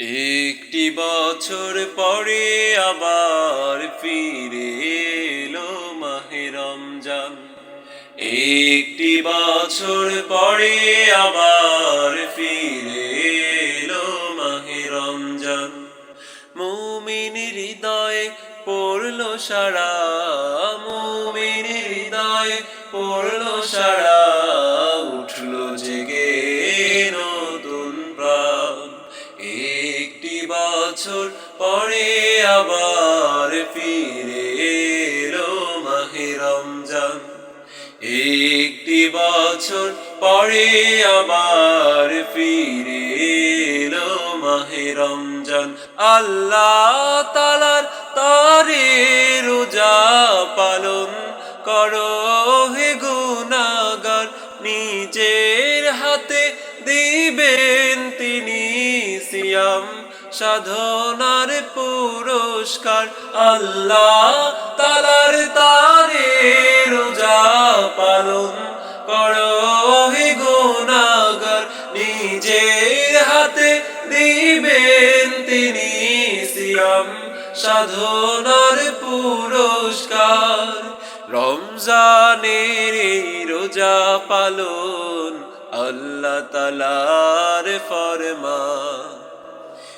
একটি বছর পরে আবার ফিরে এলো রমজান। একটি বছর পরে আবার ফিরে এলো রমজান। মুমিন হৃদয়ে পড়ল সারা, মুমিন হৃদয়ে পড়ল সারা। বছর পরে আবার ফিরে এলো মাহে রমজান। একটি বছর পরে আবার ফিরে এলো মাহে আল্লাহ তালার তারে রোজা পালন করো হে গুনাগার নিজের হাতে সাধনার পুরস্কার, আল্লাহ তালার তারে রোজা পালন করো হে গুনাগার নিজের হাতে দিবেন তিনি সিয়াম, সাধনার পুরস্কার। রমজানের রোজা পালন আল্লাহ তালার ফরমা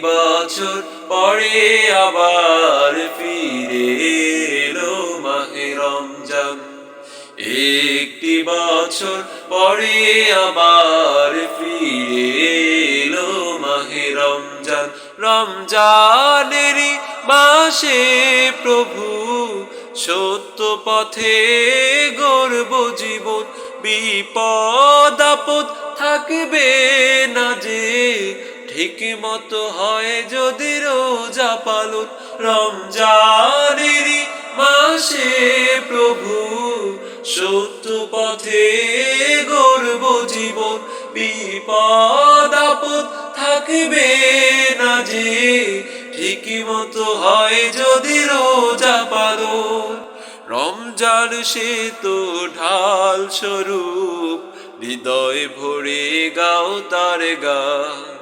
বছর পরে আবার ফিরে এলো মাহে রমজান। একটি বছর পরে আবার ফিরে এলো মাহে রমজান। রমজানেরই মাসে প্রভু সত্য পথে গর্ব জীবন। বিপদ আপদ থাকবে না যে ঠিক হয় যদি রোজা পালন। রমজানেরই মাসে প্রভু সত্য পথে গর্ব জীবন। বিপদ আপদ থাকবে না যে ঠিক মতো হয় যদি রোজা পালন। রমজান সে তো ঢাল স্বরূপ, হৃদয় ভরে গাও তার গান।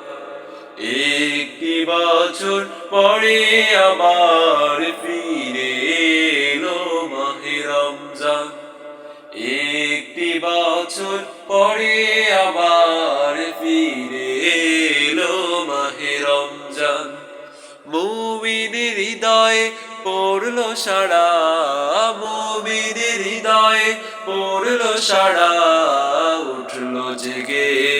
একটি বছর পরে আবার ফিরে এলো মাহে রমজান। একটি বছর পরে আবার ফিরে এলো মাহে রমজান। মুমিনের হৃদয়ে পড়ল সারা মুমিনের হৃদয়ে পড়ল সারা উঠল জেগে